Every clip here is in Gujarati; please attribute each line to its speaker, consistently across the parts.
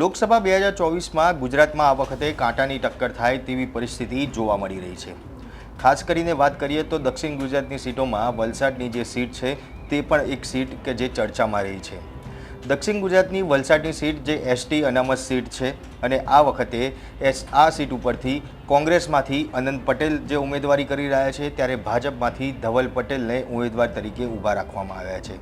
Speaker 1: લોકસભા બે હજાર ચોવીસમાં ગુજરાતમાં આ વખતે કાંટાની ટક્કર થાય તેવી પરિસ્થિતિ જોવા મળી રહી છે. ખાસ કરીને વાત કરીએ તો દક્ષિણ ગુજરાતની સીટોમાં વલસાડની જે સીટ છે તે પણ એક સીટ કે જે ચર્ચામાં રહી છે. દક્ષિણ ગુજરાતની વલસાડની સીટ જે એસટી અનામત સીટ છે અને આ વખતે એસ, આ સીટ ઉપરથી કોંગ્રેસમાંથી અનંત પટેલ જે ઉમેદવારી કરી રહ્યા છે, ત્યારે ભાજપમાંથી ધવલ પટેલને ઉમેદવાર તરીકે ઊભા રાખવામાં આવ્યા છે.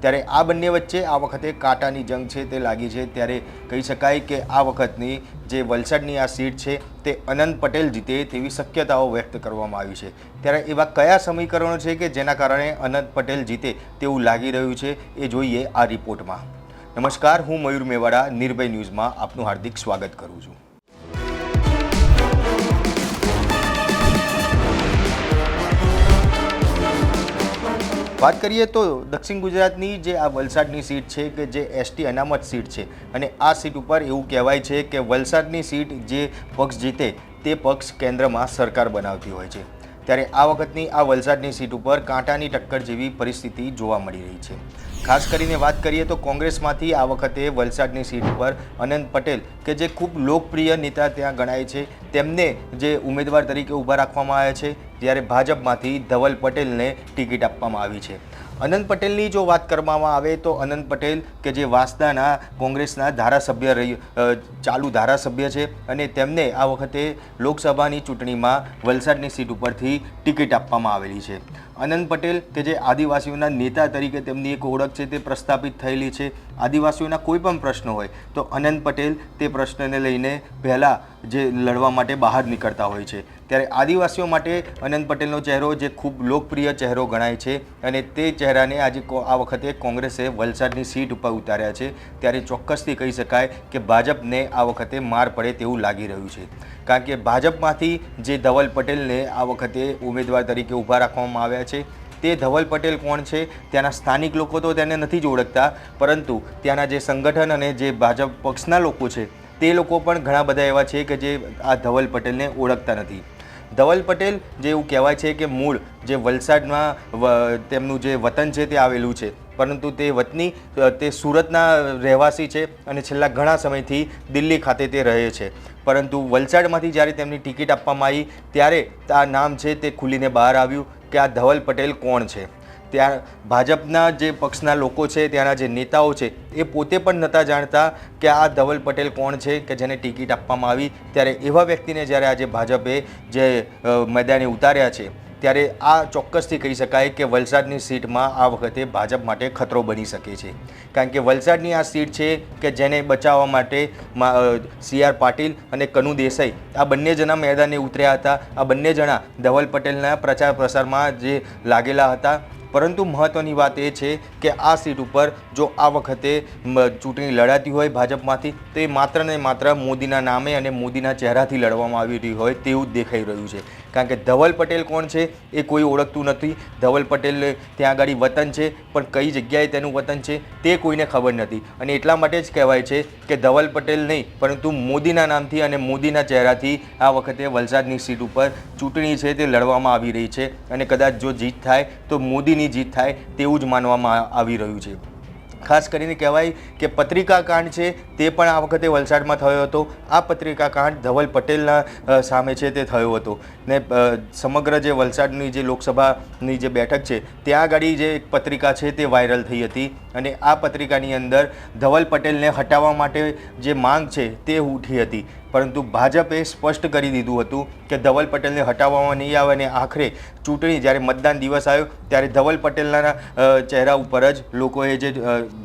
Speaker 1: ત્યારે આ બંને વચ્ચે આ વખતે કાંટાની જંગ છે તે લાગી છે. ત્યારે કહી શકાય કે આ વખતની જે વલસાડની આ સીટ છે તે અનંત પટેલ જીતે તેવી શક્યતાઓ વ્યક્ત કરવામાં આવી છે. ત્યારે એવા કયા સમીકરણો છે કે જેના કારણે અનંત પટેલ જીતે તેવું લાગી રહ્યું છે એ જોઈએ આ રિપોર્ટમાં. નમસ્કાર, હું મયુર મેવાડા, નિર્ભય ન્યૂઝમાં આપનું હાર્દિક સ્વાગત કરું છું. વાત કરીએ તો દક્ષિણ ગુજરાતની જે આ વલસાડની સીટ છે કે જે એસટી અનામત સીટ છે અને આ સીટ ઉપર એવું કહેવાય છે કે વલસાડની સીટ જે પક્ષ જીતે તે પક્ષ કેન્દ્રમાં સરકાર બનાવતી હોય છે. ત્યારે આ વખતની આ વલસાડની સીટ ઉપર કાંટાની ટક્કર જેવી પરિસ્થિતિ જોવા મળી રહી છે. ખાસ કરીને વાત કરીએ તો કોંગ્રેસમાંથી આ વખતે વલસાડની સીટ ઉપર અનંત પટેલ, કે જે ખૂબ લોકપ્રિય નેતા ત્યાં ગણાય છે, તેમને જે ઉમેદવાર તરીકે ઊભા રાખવામાં આવ્યા છે જ્યારે ભાજપમાંથી ધવલ પટેલને ટિકિટ આપવામાં આવી છે. અનંત પટેલની જો વાત કરવામાં આવે તો અનંત પટેલ કે જે વાંસદાના કોંગ્રેસના ધારાસભ્ય રહી ચાલુ ધારાસભ્ય છે અને તેમને આ વખતે લોકસભાની ચૂંટણીમાં વલસાડની સીટ ઉપરથી ટિકિટ આપવામાં આવેલી છે. અનંત પટેલ, કે જે આદિવાસીઓના નેતા તરીકે તેમની એક ઓળખ છે તે પ્રસ્થાપિત થયેલી છે. આદિવાસીઓના કોઈ પણ પ્રશ્ન હોય, તો અનંત પટેલ તે પ્રશ્નને લઈને પહેલાં જે લડવા માટે બહાર નીકળતા હોય છે. ત્યારે આદિવાસીઓ માટે અનંત પટેલનો ચહેરો જે ખૂબ લોકપ્રિય ચહેરો ગણાય છે અને તે ચહેરાને આજે આ વખતે કોંગ્રેસે વલસાડની સીટ ઉપર ઉતાર્યા છે. ત્યારે ચોક્કસથી કહી શકાય કે ભાજપને આ વખતે માર પડે તેવું લાગી રહ્યું છે. કારણ કે ભાજપમાંથી જે ધવલ પટેલને આ વખતે ઉમેદવાર તરીકે ઊભા રાખવામાં આવ્યા છે, તે ધવલ પટેલ કોણ છે, ત્યાંના સ્થાનિક લોકો તો તેને નથી જ ઓળખતા, પરંતુ ત્યાંના જે સંગઠન અને જે ભાજપ પક્ષના લોકો છે, તે લોકો પણ ઘણા બધા એવા છે કે જે આ ધવલ પટેલને ઓળખતા નથી. ધવલ પટેલ જે એવું કહેવાય છે કે મૂળ જે વલસાડમાં તેમનું જે વતન છે તે આવેલું છે. પરંતુ તે વતની તે સુરતના રહેવાસી છે અને છેલ્લા ઘણા સમયથી દિલ્હી ખાતે તે રહે છે. પરંતુ વલસાડમાંથી જ્યારે તેમની ટિકિટ આપવામાં આવી, ત્યારે આ નામ છે તે ખુલીને બહાર આવ્યું કે આ ધવલ પટેલ કોણ છે. ત્યાં ભાજપના જે પક્ષના લોકો છે, ત્યાંના જે નેતાઓ છે, એ પોતે પણ નહોતા જાણતા કે આ ધવલ પટેલ કોણ છે કે જેને ટિકિટ આપવામાં આવી. ત્યારે એવા વ્યક્તિને જ્યારે આજે ભાજપે જે મેદાને ઉતાર્યા છે ત્યારે આ ચોક્કસથી કહી શકાય કે વલસાડની સીટમાં આ વખતે ભાજપ માટે ખતરો બની શકે છે. કારણ કે વલસાડની આ સીટ છે કે જેને બચાવવા માટે સી આર પાટીલ અને કનુ દેસાઈ આ બંને જણા મેદાને ઉતર્યા હતા. આ બંને જણા ધવલ પટેલના પ્રચાર પ્રસારમાં જે લાગેલા હતા. પરંતુ મહત્ત્વની વાત એ છે કે આ સીટ ઉપર જો આ વખતે ચૂંટણી લડાતી હોય ભાજપમાંથી, તો એ માત્ર ને માત્ર મોદીના નામે અને મોદીના ચહેરાથી લડવામાં આવી રહી હોય તેવું દેખાઈ રહ્યું છે. કારણ કે ધવલ પટેલ કોણ છે એ કોઈ ઓળખતું નથી. ધવલ પટેલ ત્યાં આગળ વતન છે, પણ કઈ જગ્યાએ તેનું વતન છે તે કોઈને ખબર નથી. અને એટલા માટે જ કહેવાય છે કે ધવલ પટેલ નહીં, પરંતુ મોદીના નામથી અને મોદીના ચહેરાથી આ વખતે વલસાડની સીટ ઉપર ચૂંટણી છે તે લડવામાં આવી રહી છે. અને કદાચ જો જીત થાય, તો મોદીની જીત થાય તેવું જ માનવામાં આવી રહ્યું છે. ખાસ કરીને કહેવાય કે પત્રિકા કાંડ છે, તે પણ આ વખતે વલસાડમાં થયો હતો. આ પત્રિકા કાંડ ધવલ પટેલના સામે છે તે થયો હતો. ને સમગ્ર જે વલસાડની જે લોકસભાની જે બેઠક છે, ત્યાં આગળ જે એક પત્રિકા છે તે વાયરલ થઈ હતી. અને આ પત્રિકાની અંદર ધવલ પટેલને હટાવવા માટે જે માંગ છે તે ઉઠી હતી. પરંતુ ભાજપે સ્પષ્ટ કરી દીધું હતું કે ધવલ પટેલને હટાવવામાં નહીં આવે અને આખરે ચૂંટણી જ્યારે મતદાન દિવસ આવ્યો, ત્યારે ધવલ પટેલના ચહેરા ઉપર જ લોકોએ જે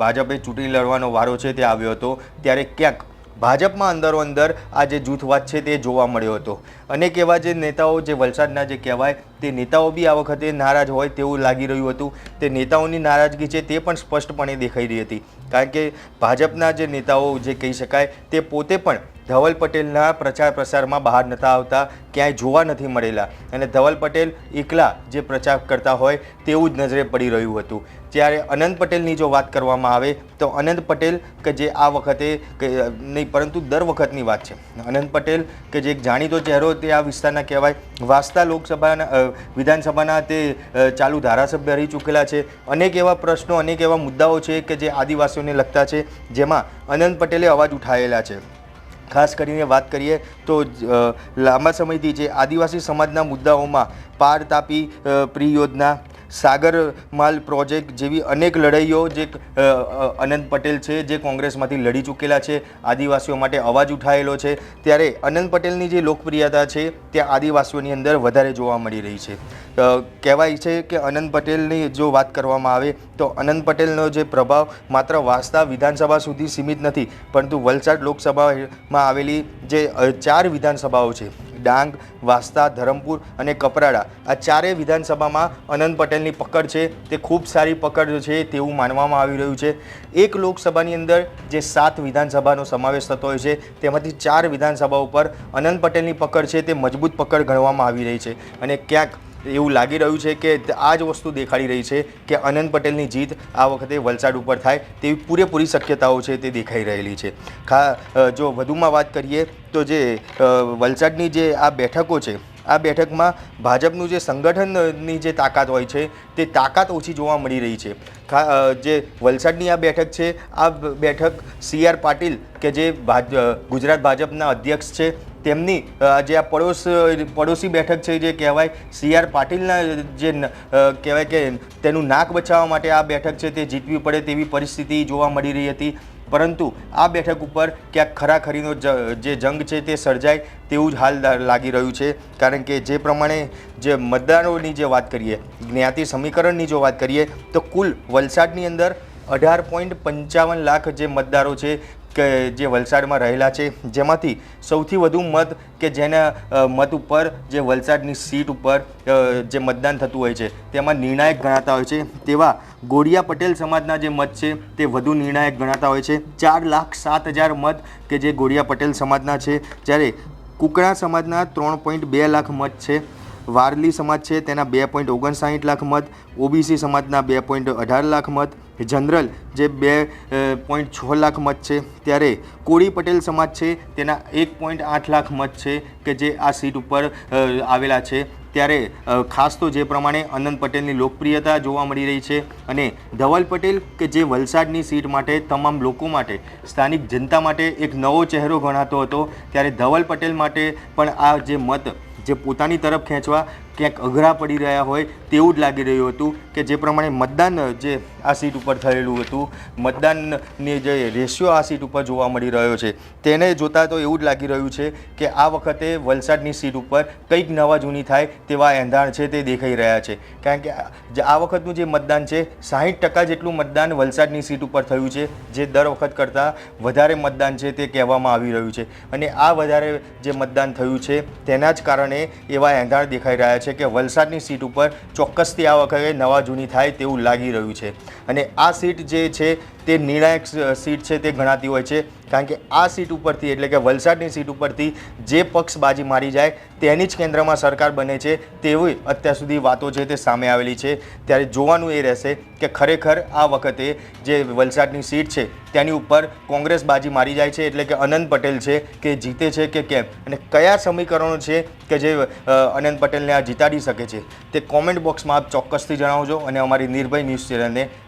Speaker 1: ભાજપે ચૂંટણી લડવાનો વારો છે તે આવ્યો હતો. ત્યારે ક્યાંક ભાજપમાં અંદરો અંદર આ જે જૂથવાદ છે તે જોવા મળ્યો હતો. અનેક એવા જે નેતાઓ જે વલસાડના જે કહેવાય, તે નેતાઓ બી આ વખતે નારાજ હોય તેવું લાગી રહ્યું હતું. તે નેતાઓની નારાજગી છે તે પણ સ્પષ્ટપણે દેખાઈ રહી હતી. કારણ કે ભાજપના જે નેતાઓ જે કહી શકાય, તે પોતે પણ ધવલ પટેલના પ્રચાર પ્રસારમાં બહાર નહોતા આવતા, ક્યાંય જોવા નથી મળેલા. અને ધવલ પટેલ એકલા જે પ્રચાર કરતા હોય તેવું જ નજરે પડી રહ્યું હતું. જ્યારે અનંત પટેલની જો વાત કરવામાં આવે, તો અનંત પટેલ કે જે આ વખતે કે નહીં, પરંતુ દર વખતની વાત છે. અનંત પટેલ કે જે એક જાણીતો ચહેરો તે આ વિસ્તારના કહેવાય. વાસતા લોકસભાના વિધાનસભાના તે ચાલુ ધારાસભ્ય રહી ચૂકેલા છે. અનેક એવા પ્રશ્નો, અનેક એવા મુદ્દાઓ છે કે જે આદિવાસીઓને લગતા છે, જેમાં અનંત પટેલે અવાજ ઉઠાવેલા છે. ખાસ કરીને વાત કરીએ તો લાંબા સમયથી જે આદિવાસી સમાજના મુદ્દાઓમાં પાર તાપી પ્રિયોજના પ્રી યોજના સાગર માલ પ્રોજેક્ટ જેવી અનેક લડાઈઓ જે અનંત પટેલ છે, જે કોંગ્રેસમાંથી લડી ચૂકેલા છે, આદિવાસીઓ માટે અવાજ ઉઠાયેલો છે, ત્યારે અનંત પટેલની જે લોકપ્રિયતા છે તે આદિવાસીઓની અંદર વધારે જોવા મળી રહી છે. કહેવાય છે કે અનંત પટેલની જો વાત કરવામાં આવે, તો અનંત પટેલનો જે પ્રભાવ માત્ર વાસ્તા વિધાનસભા સુધી સીમિત નથી, પરંતુ વલસાડ લોકસભામાં આવેલી જે ચાર વિધાનસભાઓ છે ડાંગ, વાસ્તા, ધરમપુર અને કપરાડા. આ ચારેય વિધાનસભામાં અનંત પટેલની પકડ છે. તે ખૂબ સારી પકડ છે તેવું માનવામાં આવી રહ્યું છે. એક લોકસભાની અંદર જે સાત વિધાનસભાનો સમાવેશ થતો હોય છે, તેમાંથી ચાર વિધાનસભા ઉપર અનંત પટેલની પકડ છે. તે મજબૂત પકડ ગણવામાં આવી રહી છે. અને ક્યાંક એવું લાગી રહ્યું છે કે આ જ વસ્તુ દેખાડી રહી છે કે અનંત પટેલની જીત આ વખતે વલસાડ ઉપર થાય તેવી પૂરેપૂરી શક્યતાઓ છે તે દેખાઈ રહેલી છે. ખા જો વધુમાં વાત કરીએ તો જે વલસાડની જે આ બેઠકો છે, આ બેઠકમાં ભાજપનું જે સંગઠનની જે તાકાત હોય છે તે તાકાત ઓછી જોવા મળી રહી છે. જે વલસાડની આ બેઠક છે, આ બેઠક સી આર પાટીલ કે જે ભાજ ગુજરાત ભાજપના અધ્યક્ષ છે તેમની જે આ પડોશ, પડોશી બેઠક છે જે કહેવાય, સી આર પાટીલના જે કહેવાય કે તેનું નાક બચાવવા માટે આ બેઠક છે તે જીતવી પડે તેવી પરિસ્થિતિ જોવા મળી રહી હતી. પરંતુ આ બેઠક ઉપર ક્યાંક ખરાખરીનો જ- જંગ છે તે સર્જાય તેવું જ હાલ લાગી રહ્યું છે. કારણ કે જે પ્રમાણે જે મતદારોની જે વાત કરીએ, જ્ઞાતિ સમીકરણની જો વાત કરીએ, તો કુલ વલસાડની અંદર અઢાર પોઈન્ટ પંચાવન લાખ જે મતદારો છે કે જે વલસાડમાં રહેલા છે, જેમાંથી સૌથી વધુ મત કે જેના મત ઉપર જે વલસાડની સીટ ઉપર જે મતદાન થતું હોય છે, તેમાં નિર્ણાયક ગણાતા હોય છે. તેવા ગોડિયા પટેલ સમાજના જે મત છે, તે વધુ નિર્ણાયક ગણાતા હોય છે. ચાર લાખ સાત હજાર મત કે જે ગોડિયા પટેલ સમાજના છે, જ્યારે કુકડા સમાજના ત્રણ પોઈન્ટ બે લાખ મત છે. વારલી સમાજ છે, તેના બે પોઈન્ટ ઓગણસાઠ લાખ મત, ઓબીસી સમાજના બે પોઈન્ટ અઢાર લાખ મત, જનરલ જે બે પોઈન્ટ છ લાખ મત છે. ત્યારે કોળી પટેલ સમાજ છે, તેના એક પોઈન્ટ આઠ લાખ મત છે કે જે આ સીટ ઉપર આવેલા છે. ત્યારે ખાસ તો જે પ્રમાણે અનંત પટેલની લોકપ્રિયતા જોવા મળી રહી છે અને ધવલ પટેલ કે જે વલસાડની સીટ માટે તમામ લોકો માટે, સ્થાનિક જનતા માટે એક નવો ચહેરો ગણાતો હતો. ત્યારે ધવલ પટેલ માટે પણ આ જે મત જે પોતાની તરફ ખેંચવા ક્યાંક અઘરા પડી રહ્યા હોય તેવું જ લાગી રહ્યું હતું કે જે પ્રમાણે મતદાન જે આ સીટ ઉપર થયેલું હતું, મતદાનની જે રેશિયો આ સીટ ઉપર જોવા મળી રહ્યો છે, તેને જોતાં તો એવું જ લાગી રહ્યું છે કે આ વખતે વલસાડની સીટ ઉપર કંઈક નવા જૂની થાય તેવા એંધાણ છે તે દેખાઈ રહ્યા છે. કારણ કે આ- વખતનું જે મતદાન છે, સાહીઠ ટકા જેટલું મતદાન વલસાડની સીટ ઉપર થયું છે, જે દર વખત કરતાં વધારે મતદાન છે તે કહેવામાં આવી રહ્યું છે. અને આ વધારે જે મતદાન થયું છે, તેના જ કારણે એવા એંધાણ દેખાઈ રહ્યા છે કે વલસાડની સીટ ઉપર ચોક્કસથી આ વખતે નવા જૂની થાય તેવું લાગી રહ્યું છે. અને આ સીટ જે છે તે નિર્ણાયક સીટ છે તે ગણાતી હોય છે. કારણ કે આ સીટ ઉપરથી, એટલે કે વલસાડની સીટ ઉપરથી જે પક્ષ બાજી મારી જાય, તેની જ કેન્દ્રમાં સરકાર બને છે તેવી અત્યાર સુધી વાતો છે તે સામે આવેલી છે. ત્યારે જોવાનું એ રહેશે કે ખરેખર આ વખતે જે વલસાડની સીટ છે, તેની ઉપર કોંગ્રેસ બાજી મારી જાય છે, એટલે કે અનંત પટેલ છે કે જીતે છે કે કેમ? અને કયા સમીકરણો છે કે જે અનંત પટેલને આ જીતાડી શકે છે? તે કોમેન્ટ બોક્સમાં આપ ચોક્કસથી જણાવજો અને અમારી નિર્ભય ન્યૂઝ ચેનલને